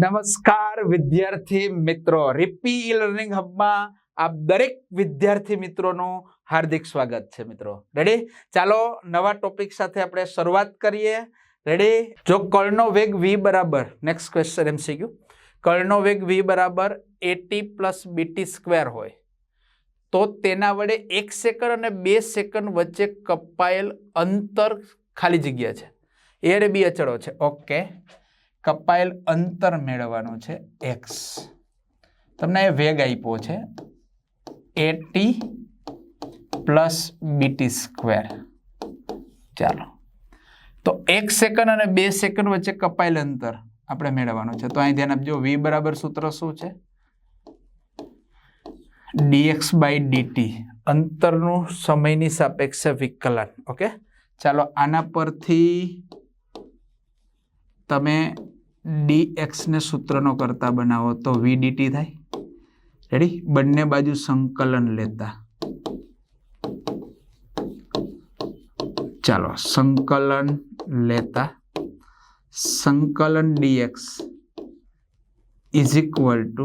નમસ્કાર વિદ્યાર્થી મિત્રો. રિપી ઈ લર્નિંગ હબમાં આપ દરેક વિદ્યાર્થી મિત્રોનું હાર્દિક સ્વાગત છે મિત્રો. રેડી ચાલો નવા ટોપિક સાથે આપણે શરૂઆત કરીએ. રેડી જો કળનો વેગ વી બરાબર નેક્સ્ટ ક્વેશ્ચન એમસીક્યુ કળનો વેગ વી બરાબર એટી પ્લસ બીટી સ્ક્વેર હોય. તો તેના વડે એક સેકન્ડ અને બે સેકન્ડ વચ્ચે કપાયેલ અંતર ખાલી જગ્યા છે. એ અને બી અચળો છે. ઓકે કપાયેલ અંતર મેળવવાનું છે એક્સ તમને એ વેગ આપ્યો છે એટી પ્લસ બીટી સ્ક્વેર. ચાલો. તો એક સેકન્ડ અને બે સેકન્ડ વચ્ચે કપાયેલ અંતર આપણે મેળવવાનું છે. તો અહીં ધ્યાન આપજો વી બરાબર સૂત્ર શું છે? ડીએક્સ બાય ડીટી અંતરનું સમયની સાપેક્ષે વિકલન. ઓકે? ચાલો આના પરથી તમે ડી એક્સને સૂત્રનો કરતા બનાવો તો વી ડીટી થાય. રેડી બંને બાજુ સંકલન લેતા. ચાલો, સંકલન લેતા. સંકલન ડીએક્સ ઇઝ ઇક્વલ ટુ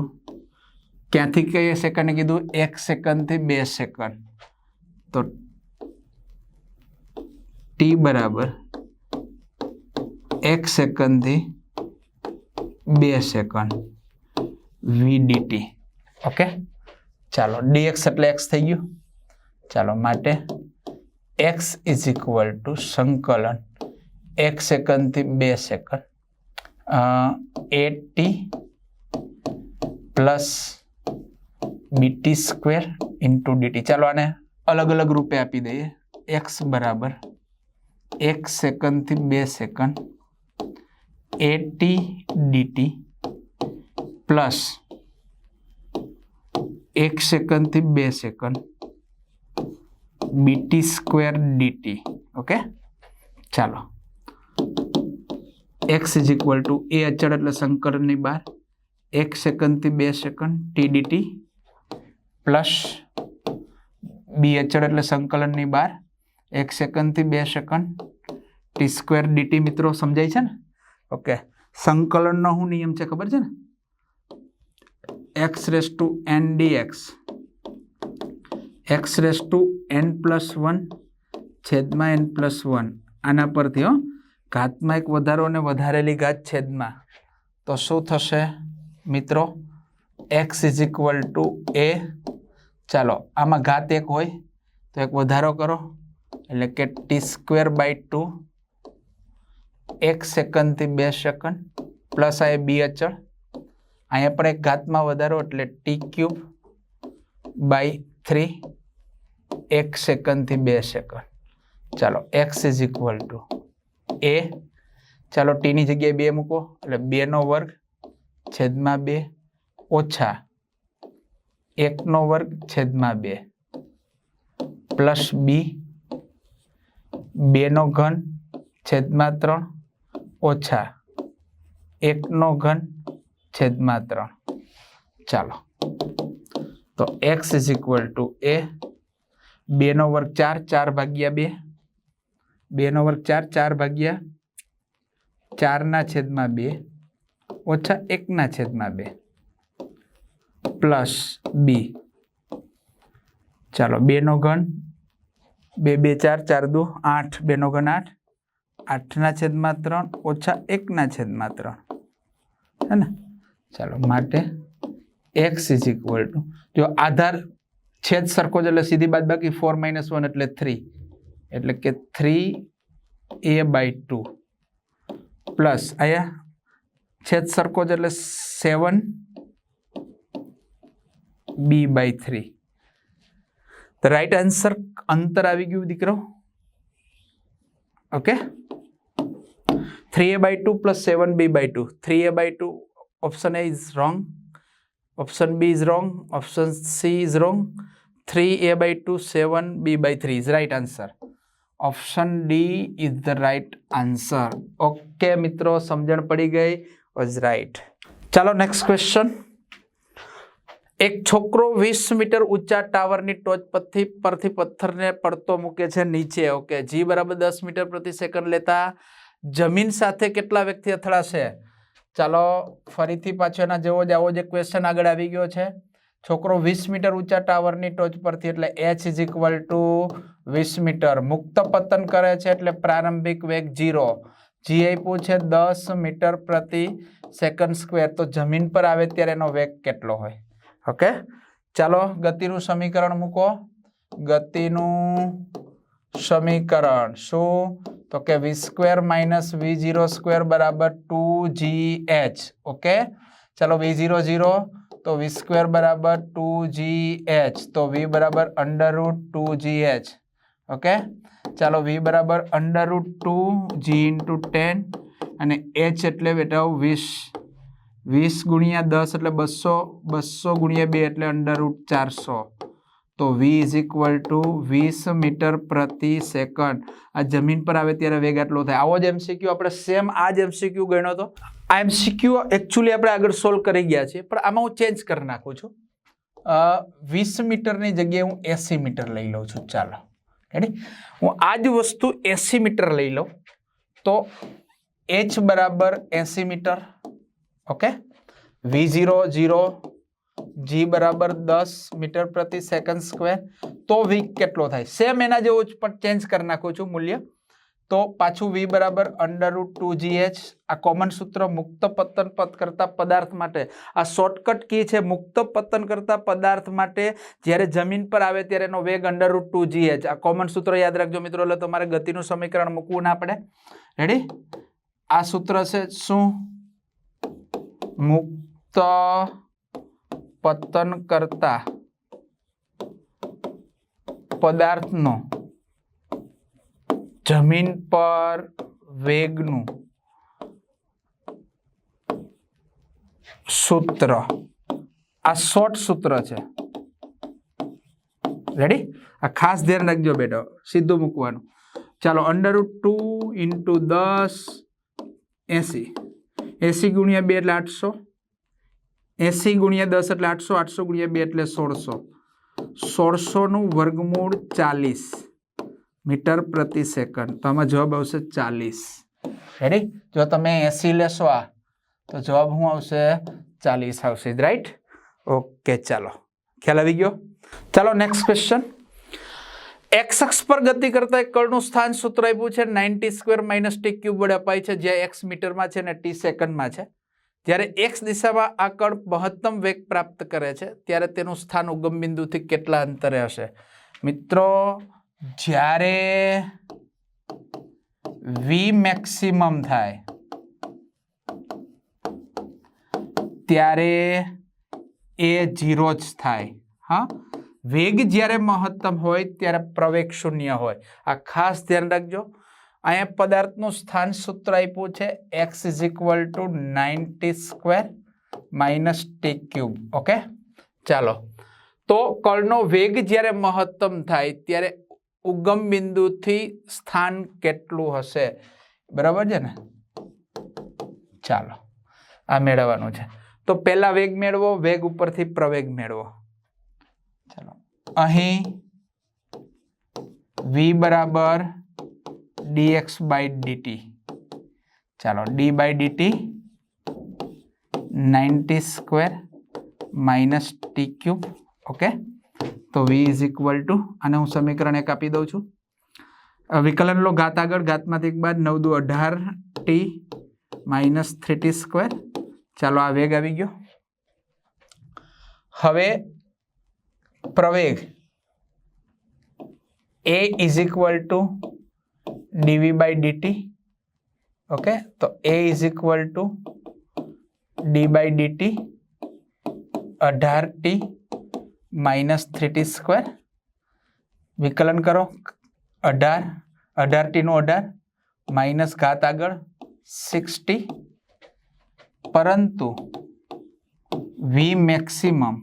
ક્યાંથી કઈ સેકન્ડ કીધું? એક સેકન્ડથી બે સેકન્ડ તો ટી બરાબર એક સેકન્ડથી બે second v d t okay ચાલો ડીએક્સ એટલે એક્સ થઈ ગયું. ચાલો, માટે એક્સ ઇઝ ઇક્વલ ટુ સંકલન એક સેકન્ડથી બે second a t plus b t square into d t ચાલો, આને અલગ અલગ રૂપે આપી દઈએ. એક્સ બરાબર એક સેકન્ડથી બે સેકન્ડ એટી ડીટી પ્લસ એક સેકન્ડથી બે second b t square d t okay ચાલો. X is equal to a અચળ એટલે સંકલનની બહાર. એક સેકન્ડથી બે second t d t plus b અચળ એટલે સંકલનની બહાર. એક સેકન્ડથી બે સેકન્ડ ટી સ્ક્વેર ડીટી મિત્રો, સમજાય છે ને? ઓકે. સંકલનનો શું નિયમ છે ખબર છે ને? X raise to N D X. X raise to N plus one છેદમાં એન પ્લસ વન. આના પરથી હો, ઘાતમાં એક વધારો અને વધારેલી ઘાત છેદમાં. તો શું થશે મિત્રો? X is equal to A. ચાલો, આમાં ઘાત એક હોય તો એક વધારો કરો. એટલે કે ટી સ્ક્વેર બાય ટુ એક સેકન્ડથી બે સેકન્ડ, પ્લસ આ બી અચળ. અહીંયા પણ એક ઘાતમાં વધારો એટલે ટી ક્યુબ બાય થ્રી એક સેકન્ડથી બે સેકન્ડ. ચાલો, X is equal to A. ચાલો, ટીની જગ્યાએ બે મૂકો, એટલે બેનો વર્ગ છેદમાં બે ઓછા એકનો વર્ગ છેદમાં બે. પ્લસ બી બેનો ઘન છેદમાં ત્રણ ઓછા એકનો ઘન છેદમાં ત્રણ ચાલો. તો X is equal to A બેનો વર્ગ ચાર ચાર ભાગ્યા બે. બેનો વર્ગ ચાર ચાર ભાગ્યા ચારના છેદમાં બે. ઓછા એકના છેદમાં બે. પ્લસ બી ચાલો બેનો ઘન, બે બે, ચાર ચાર, દો, આઠ. બેનો ઘન, આઠ. આઠના છેદમાં ત્રણ ઓછા એકના છેદમાં ત્રણ હે ને ચાલો માટે એક્સ ઇઝ ઇક્વલ ટુ જો આધાર છેદ સરખો જ એટલે સીધી બાદ બાકી ફોર માઇનસ વન એટલે થ્રી એટલે કે three A by two plus અહીંયા છેદ સરખો જ એટલે seven B by three the right answer અંતર આવી ગયું દીકરો okay three A by two plus seven B by two three A by two option A is wrong option B C wrong option C by wrong three A by two seven B by three is right answer option D is the right answer okay મિત્રો, સમજણ પડી ગઈ was right ચાલો next question એક છોકરો વીસ metre ઊંચા ટાવરની ટોચ પરથી પરથી પથ્થરને પડતો મૂકે છે નીચે. ઓકે જી બરાબર દસ મીટર પ્રતિ સેકન્ડ લેતા જમીન સાથે કેટલા વ્યક્તિ અથડાશે? ચાલો, ફરીથી પાછો એના જેવો જ આવો જે ક્વેશ્ચન આગળ આવી ગયો છે. છોકરો વીસ મીટર ઊંચા ટાવરની ટોચ પરથી એટલે એચ ઇઝ ઇક્વલ ટુ વીસ મીટર. મુક્ત પતન કરે છે એટલે પ્રારંભિક વેગ જીરો જી આપ્યું છે દસ મીટર પ્રતિ સેકન્ડ સ્ક્વેર તો જમીન પર આવે ત્યારે એનો વેગ કેટલો હોય? ઓકે ચાલો, ગતિનું સમીકરણ મૂકો. ગતિનું સમીકરણ શું? તો કે v square minus v zero square બરાબર ટુ જી એચ ઓકે ચાલો વી જીરો ઝીરો તો વી સ્ક્વેર બરાબર ટુ જી એચ તો વી બરાબર under root two g h okay ચાલો વી બરાબર under root two g into ten અને એચ એટલે બેટા વીસ. વીસ ગુણ્યા દસ એટલે બસો બસો ગુણ્યા બે એટલે અંડર રૂટ ચારસો. તો વી ઇઝ ઇક્વલ ટુ વીસ મીટર પ્રતિ સેકન્ડ. આ જમીન પર આવે ત્યારે વેગ આટલો થાય. આવો જ એમસીક્યુ આપણે સેમ આ જ એમસીક્યુ ગણ્યો હતો આ એમસીક્યુ એકચ્યુઅલી આપણે આગળ સોલ્વ કરી ગયા છીએ, પણ આમાં હું ચેન્જ કરી નાખું છું. વીસ મીટરની જગ્યાએ હું એસી મીટર લઈ લઉં છું. ચાલો. રેડી હું આ જ વસ્તુ એસી મીટર લઈ લઉં. તો એચ બરાબર એસી metre. Okay v zero zero g બરાબર દસ મીટર પ્રતિ સેકન્ડ સ્ક્વેર તો વી કેટલો થાય? સેમ એના જેવું જ, પણ ચેન્જ કરી નાખું છું મૂલ્ય. તો પાછું વી બરાબર under root two g h આ કોમન સૂત્ર મુક્ત પતન પદ કરતા પદાર્થ માટે. આ શોર્ટકટ કી છે મુક્ત પતન કરતા પદાર્થ માટે. જ્યારે જમીન પર આવે ત્યારે એનો વેગ under root two g h આ કોમન સૂત્ર યાદ રાખજો મિત્રો, એટલે તમારે ગતિનું સમીકરણ મૂકવું ના પડે. રેડી આ સૂત્ર છે શું? મુક્ત પતન કરતા પદાર્થનો જમીન પર વેગનું સૂત્ર. આ શોર્ટ સૂત્ર છે. રેડી આ ખાસ ધ્યાન રાખજો બેટો, સીધું મૂકવાનું. ચાલો અંડર ટુ ઇન્ટુ દસ એસી. એસી ગુણ્યા બે એટલે આઠસો. એસી ગુણ્યા દસ એટલે આઠસો આઠસો ગુણ્યા બે એટલે સોળસો. સોળસોનું વર્ગમૂળ ચાલીસ મીટર પ્રતિ સેકન્ડ. તો આમાં જવાબ આવશે ચાલીસ. રેડી જો તમે એસી લેશો આ, તો જવાબ શું આવશે? ચાલીસ આવશે. રાઈટ ઓકે ચાલો. ખ્યાલ આવી ગયો? ચાલો નેક્સ્ટ ક્વેશ્ચન એક્સ અક્ષ પર ગતિ કરતા એક કળનું સ્થાન સૂત્ર આપ્યું છે. Ninety square minus t cube વડે અપાય છે. જે એક્સ મીટરમાં છે અને ટી સેકન્ડમાં છે. જ્યારે એક્સ દિશામાં આ કળ મહત્તમ વેગ પ્રાપ્ત કરે છે, ત્યારે તેનું સ્થાન ઉગમ બિંદુથી કેટલા અંતરે હશે? મિત્રો, જ્યારે વી મેક્સિમમ થાય, ત્યારે એ જીરો જ થાય. હા? વેગ જ્યારે મહત્તમ હોય, ત્યારે પ્રવેગ શૂન્ય હોય. આ ખાસ ધ્યાન રાખજો. અહીંયા પદાર્થનું સ્થાન સૂત્ર આપ્યું છે x is equal to ninety square minus t cube okay ચાલો. તો કળનો વેગ જ્યારે મહત્તમ થાય ત્યારે ઉગમ બિંદુથી સ્થાન કેટલું હશે? બરાબર છે ને? ચાલો. આ મેળવવાનું છે. તો પહેલા વેગ મેળવો, વેગ ઉપરથી પ્રવેગ મેળવો. ચાલો. અહીં વી બરાબર dx બાય dt. ચાલો, d by dt ninety square minus t cube okay તો v ઇઝ ઇક્વલ ટુ અને હું સમીકરણ એક આપી દઉં છું. વિકલન લો ઘાત આગળ, ઘાતમાંથી એક બાદ નવ દુ અઢાર t minus three t square ચાલો, આ વેગ આવી ગયો. હવે પ્રવેગ. A is equal to dv by dt okay તો a is equal to d by dt અઢાર t minus three t square વિકલન કરો. અઢાર અઢાર ટીનું અઢાર માઇનસ ઘાત આગળ સિક્સટી પરંતુ વી મેક્સિમમ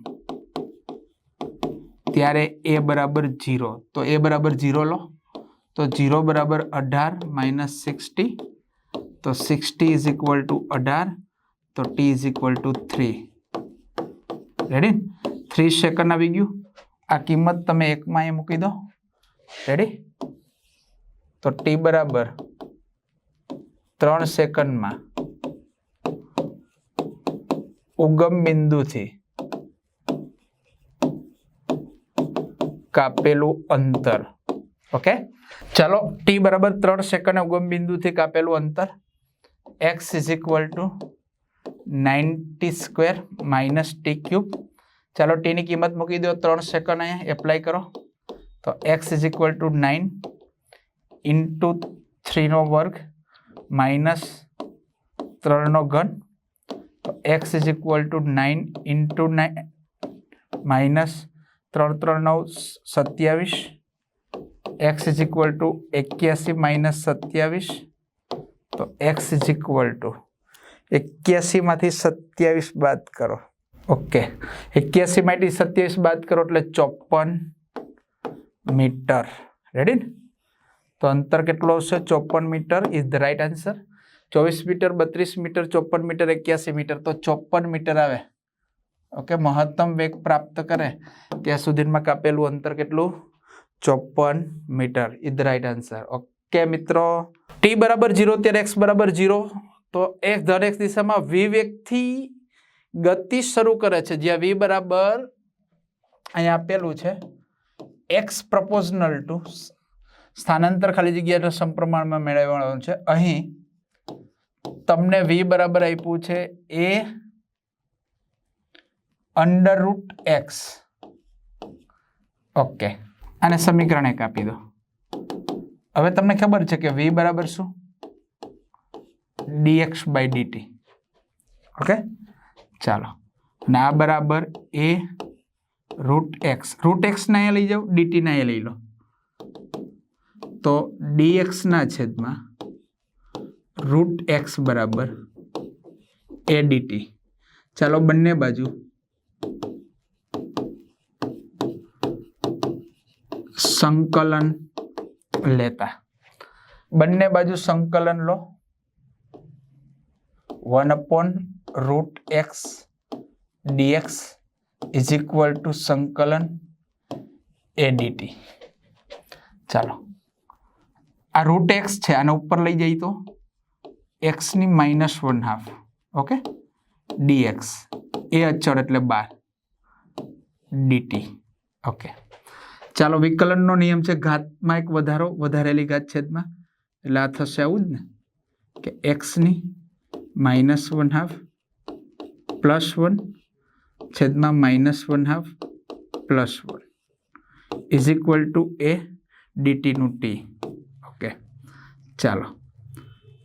ત્યારે એ બરાબર જીરો તો એ બરાબર જીરો લો. તો જીરો બરાબર અઢાર માઇનસ સિક્સટી તો સિક્સટી ઇઝ ઇક્વલ ટુ અઢાર. તો t is equal to three ready three second આવી ગયું. આ કિંમત તમે એકમાં એ મૂકી દો. રેડી તો ટી બરાબર ત્રણ સેકન્ડમાં ઉગમ બિંદુથી કાપેલું અંતર. ઓકે ચાલો ટી બરાબર ત્રણ સેકન્ડ ઉગમ બિંદુથી કાપેલું અંતર x is equal to ninety square minus t cube ચાલો ટીની કિંમત મૂકી દો ત્રણ સેકન્ડ અહીંયા એપ્લાય કરો તો x is equal to nine into થ્રીનો વર્ગ માઇનસ ત્રણનો ઘન તો x is equal to nine into nine minus ત્રણ ત્રણ નવ સત્યાવીસ એક્સ ઇઝ ઇક્વલ ટુ એક્યાસી માઇનસ સત્યાવીસ. તો એક્સ ઇઝ ઇક્વલ ટુ એક્યાસીમાંથી સત્યાવીસ બાદ કરો. ઓકે એક્યાસીમાંથી સત્યાવીસ બાદ કરો એટલે ચોપન મીટર. રેડી ને તો અંતર કેટલો હશે ચોપન metre is the right answer ચોવીસ મીટર, બત્રીસ મીટર, ચોપન મીટર, એક્યાસી મીટર. તો ચોપન મીટર આવે. ઓકે મહત્તમ વેગ પ્રાપ્ત કરે. ત્યાં સુધીમાં કાપેલું અંતર કેટલું? ચોપન metre. Is the right answer okay મિત્રો. ટી બરાબર જીરો ત્યારે એક્સ બરાબર જીરો તો એક્સ દરેક દિશામાં વી વેગથી ગતિ શરૂ કરે છે. જ્યાં વી બરાબર અહીંયા આપેલું છે. એક્સ પ્રપોઝનલ ટુ સ્થાનાંતર ખાલી જગ્યાના સમપ્રમાણમાં મેળવવાનું છે. અહીં તમને વી બરાબર આપ્યું છે a under root x okay આને સમીકરણ એક આપી દો. હવે તમને ખબર છે કે વી બરાબર શું? Dx by dt okay? ચાલો. અને આ બરાબર એ રૂટ એક્સ રૂટ એક્સના એ લઈ જાઓ ડીટીના એ લઈ લો. તો ડીએક્સના છેદમાં રૂટ એક્સ બરાબર એ ડીટી ચાલો બંને બાજુ સંકલન લેતા. બંને બાજુ સંકલન લો. One upon root x dx is equal to સંકલન એડીટી ચાલો. આ રૂટ એક્સ છે, આને ઉપર લઈ જઈએ તો એક્સની minus one half okay dx a અચળ એટલે બાર. ડીટી ઓકે ચાલો, વિકલનનો નિયમ છે, ઘાતમાં એક વધારો, વધારેલી ઘાત છેદમાં. એટલે આ થશે આવું જ ને? કે એક્સની minus one half plus one છેદમાં minus one half plus one is equal to a ડીટીનું T okay ચાલો.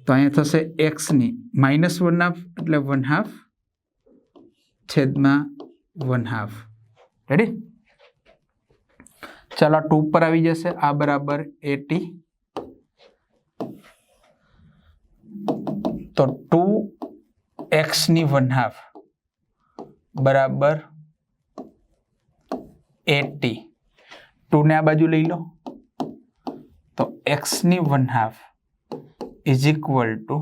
તો અહીંયા થશે એક્સની માઇનસ વન હાફ એટલે વન હાફ છેદમાં વન હાફ રેડી ચાલો ટુ પર આવી જશે. આ બરાબર એટી તો ટુ એક્સની વન હાફ બરાબર એટી ટુને આ બાજુ લઈ લો. તો એક્સની one half is equal to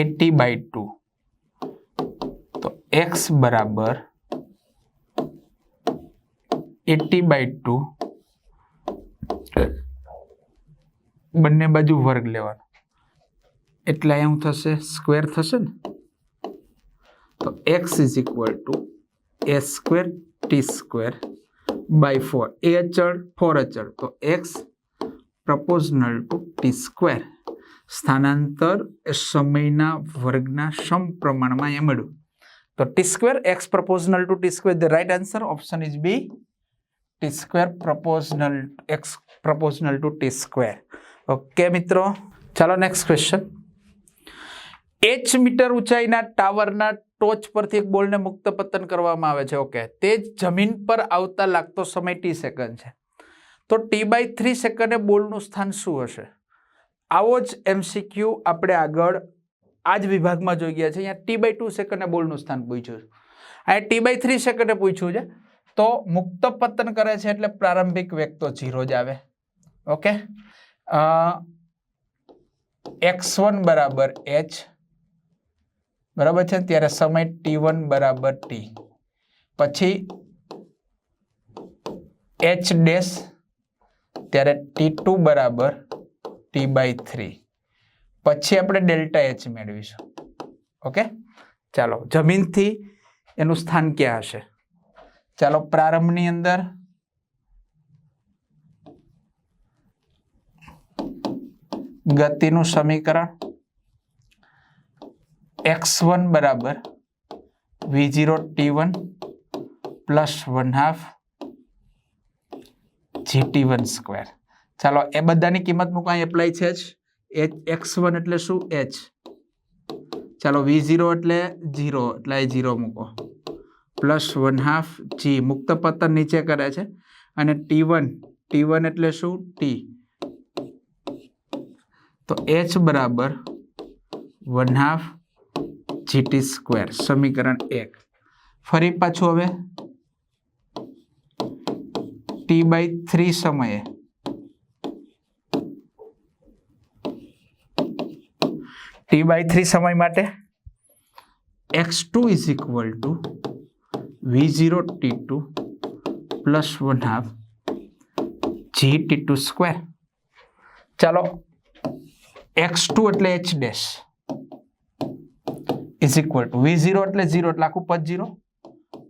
a t by two તો એક્સ બરાબર એટી બાય ટુ બંને બાજુ વર્ગ લેવાનો. એટલે અહીંયા થશે? સ્ક્વેર થશે ને? તો x is equal to a square t square by four a અચળ ફોર અચળ. તો x proportional to t square સ્થાનાંતર એ સમયના વર્ગના સમપ્રમાણમાં એ મળ્યું. તો t square x proportional to t square the right answer option is B t square proportional, x proportional to t square. Okay મિત્રો, ચાલો નેક્સ્ટ ક્વેશ્ચન એચ મીટર ઊંચાઈના ટાવરના ટોચ પરથી એક બોલને મુક્ત પતન કરવામાં આવે છે. ઓકે, તે જ જમીન પર આવતા લાગતો સમય ટી સેકન્ડ છે. તો ટી બાય થ્રી સેકન્ડે બોલનું સ્થાન શું હશે? આવો જ એમસીક્યુ આપણે આગળ આ જ વિભાગમાં જોઈ ગયા છે. અહીંયા ટી બાય ટુ સેકન્ડે બોલનું સ્થાન પૂછ્યું છે. અહીંયા ટી બાય થ્રી સેકન્ડે પૂછ્યું છે. તો મુક્ત પતન કરે છે એટલે પ્રારંભિક વેગ તો ઝીરો જ આવે. ઓકે એક્સ વન બરાબર એચ બરાબર છે ત્યારે સમય ટી વન બરાબર ટી પછી એચ ડેશ ત્યારે ટી ટુ બરાબર ટી બાય થ્રી પછી આપણે ડેલ્ટા એચ મેળવીશું. ઓકે ચાલો, જમીનથી એનું સ્થાન ક્યાં હશે? ચાલો પ્રારંભની અંદર. ગતિનું સમીકરણ. એક્સ વન બરાબર v zero t one plus one half g t one square. ચાલો એ બધાની કિંમત અહીં એપ્લાય છે જ. એચ એક્સ વન એટલે શું? એચ. ચાલો વી ઝીરો એટલે ઝીરો, એટલે એ ઝીરો મૂકો. પ્લસ વન હાફ જી મુક્ત પતન નીચે કરે છે. અને ટી વન ટી વન એટલે શું? ટી. તો એચ બરાબર વન હાફ જીટી સ્ક્વેર, સમીકરણ એક. ફરી પાછું હવે. ટી બાય થ્રી સમયે. ટી બાય થ્રી સમય માટે. X two is equal to v zero t two plus one half g t two square ચાલો એક્સ ટુ એટલે h dash is equal to v zero એટલે zero એટલે આખું પદ zero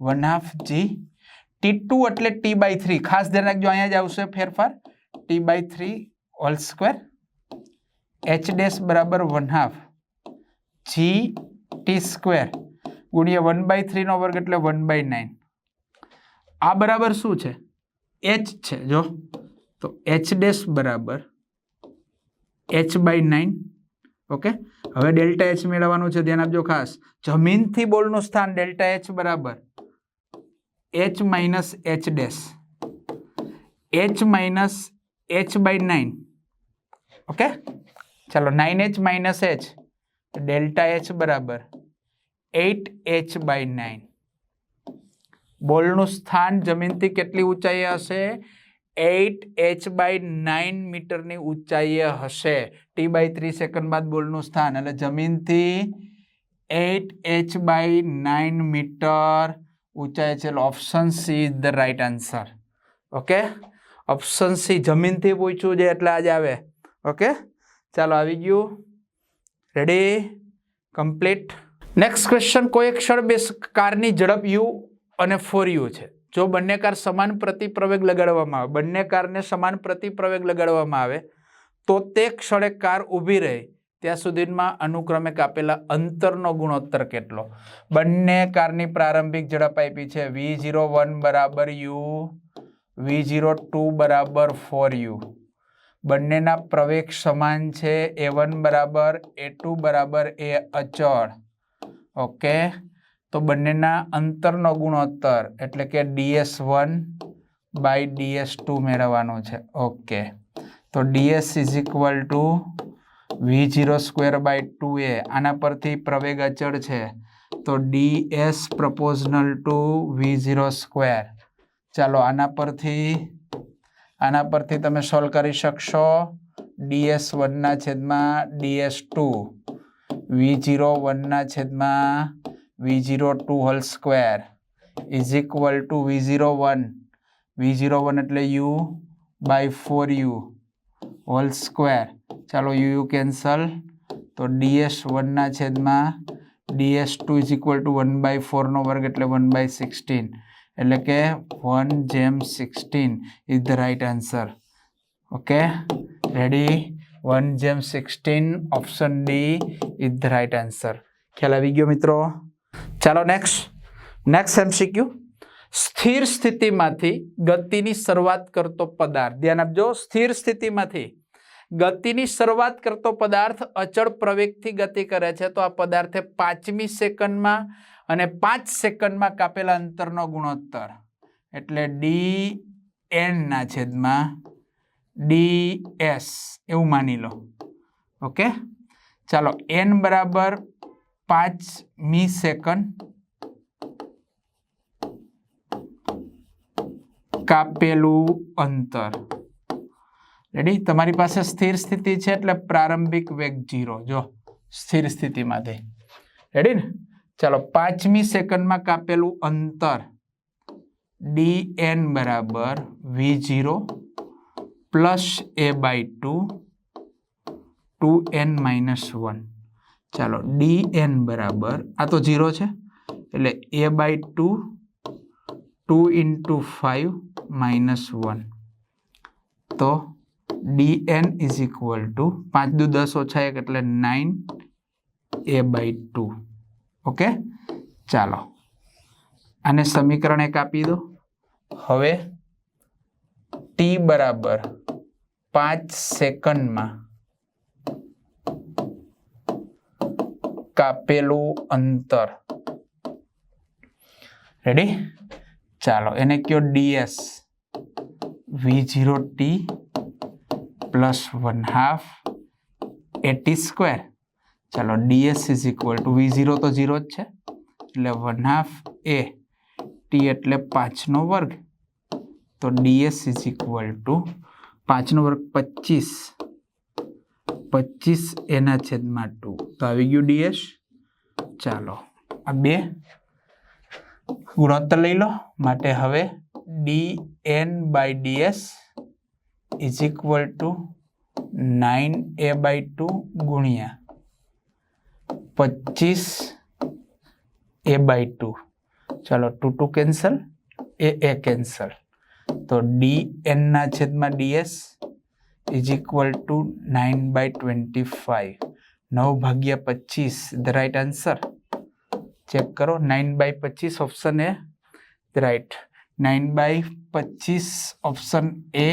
one half g t two એટલે t by three ખાસ ધ્યાન રાખજો, અહીંયા જ આવશે ફેરફાર. T by three whole square h dash બરાબર one half g t square ગુણ્યા વન બાય થ્રીનો વર્ગ એટલે વન બાય નાઇન આ બરાબર શું છે? એચ છે, જો. તો એચ ડેશ બરાબર એચ બાય નાઇન ઓકે હવે ડેલ્ટા એચ મેળવવાનું છે, ધ્યાન આપજો ખાસ. જમીનથી બોલનું સ્થાન ડેલ્ટા એચ બરાબર. H minus h dash h minus h by nine okay ચાલો nine h minus h delta h બરાબર. Eight h by nine. બોલનું સ્થાન જમીનથી કેટલી ઊંચાઈએ હશે? એટ એચ બાય નાઇન મીટરની ઊંચાઈએ હશે. ટી બાય થ્રી સેકન્ડ બાદ બોલનું સ્થાન. એટલે જમીનથી eight h by nine metre ઊંચાઈ છે. Option c is the right answer. Okay? Option c જમીનથી પૂછ્યું છે એટલે આજે આવે. ઓકે? ચાલો આવી ગયું. રેડી? કમ્પ્લીટ? નેક્સ્ટ ક્વેશ્ચન કોઈ ક્ષણ બે કારની ઝડપ યુ અને ફોર યુ છે. જો બંને કાર સમાન પ્રતિપ્રવેગ લગાડવામાં આવે, બંને કારને સમાન પ્રતિપ્રવેગ લગાડવામાં આવે, તો તે ક્ષણે કાર ઊભી રહે, ત્યાં સુધીમાં અનુક્રમે કાપેલા અંતરનો ગુણોત્તર કેટલો? બંને કારની પ્રારંભિક ઝડપ આપી છે વી ઝીરો વન બરાબર યુ વી ઝીરો ટુ બરાબર ફોર યુ બંનેના પ્રવેગ સમાન છે એ વન બરાબર એ ટુ બરાબર એ અચળ. ઓકે. તો બંનેના અંતરનો ગુણોત્તર એટલે કે ds one by ds two મેળવવાનું છે. ઓકે. તો ds is equal to v zero square by two a. આના પરથી પ્રવેગ અચળ છે. તો ds proportional to v zero square. ચાલો, આના પરથી આના પરથી તમે સોલ્વ કરી શકશો. ડીએસ વનના છેદમાં ડીએસ ટુ. વી જીરો વનના છેદમાં v zero two whole square is equal to v zero one v zero one એટલે u by four u whole square ચાલો યુ યુ કેન્સલ તો ડીએસ વનના છેદમાં ds two is equal to one by ફોરનો વર્ગ એટલે one by sixteen એટલે કે one જેમ sixteen is the right answer okay ready one જેમ sixteen option d is the right answer ખ્યાલ આવી ગયો મિત્રો ચાલો નેક્સ્ટ નેક્સ્ટ એમસીક્યુ સ્થિર સ્થિતિમાંથી ગતિની શરૂઆત કરતો પદાર્થ ધ્યાન આપજો સ્થિર સ્થિતિમાંથી ગતિની શરૂઆત કરતો પદાર્થ અચળ પ્રવેગથી ગતિ કરે છે. તો આ પદાર્થે પાંચમી સેકન્ડમાં અને પાંચ સેકન્ડમાં કાપેલા અંતરનો ગુણોત્તર. એટલે ડી એન ના છેદમાં ડી એસ એવું માની લો. ઓકે ચાલો એન બરાબર પાંચમી સેકન્ડ કાપેલું અંતર. રેડી તમારી પાસે સ્થિર સ્થિતિ છે એટલે પ્રારંભિક વેગ જીરો જો, સ્થિર સ્થિતિમાંથી. રેડી ને? ચાલો પાંચમી સેકન્ડમાં કાપેલું અંતર ડી એન બરાબર v zero plus a by two two n minus one. ચાલો, ડી એન બરાબર, આ તો ઝીરો છે, એટલે a by two two into five minus one. તો d n is equal to, પાંચ દુ દસ ઓછા એક એટલે nine a by two. Okay? ચાલો. આને સમીકરણ એક આપી દો. હવે ટી બરાબર પાંચ સેકન્ડમાં કાપેલું અંતર. રેડી ચાલો, એને કયો ds v zero t plus one half a t square ચાલો ds is equal to v zero તો ઝીરો જ છે. એટલે વન હાફ એ ટી એટલે પાંચનો વર્ગ. તો ડીએસ ઇઝ ઇક્વલ ટુ પાંચનો વર્ગ પચીસ. પચીસ એના છેદમાં ટુ. તો આવી ગયું ડીએસ ચાલો, આ બે ગુણોત્તર લઈ લો. માટે હવે d n by ds is equal to nine a by two ગુણ્યા પચીસ એ બાય ટુ ચાલો, two two cancel a a cancel તો ડી એનના છેદમાં ds is equal to nine by twenty five નવ ભાગ્યા પચીસ ધ રાઇટ આન્સર ચેક કરો નાઇન બાય પચીસ option a the right nine by પચીસ ઓપ્શન એ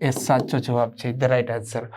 એ સાચો જવાબ છે ધ રાઇટ આન્સર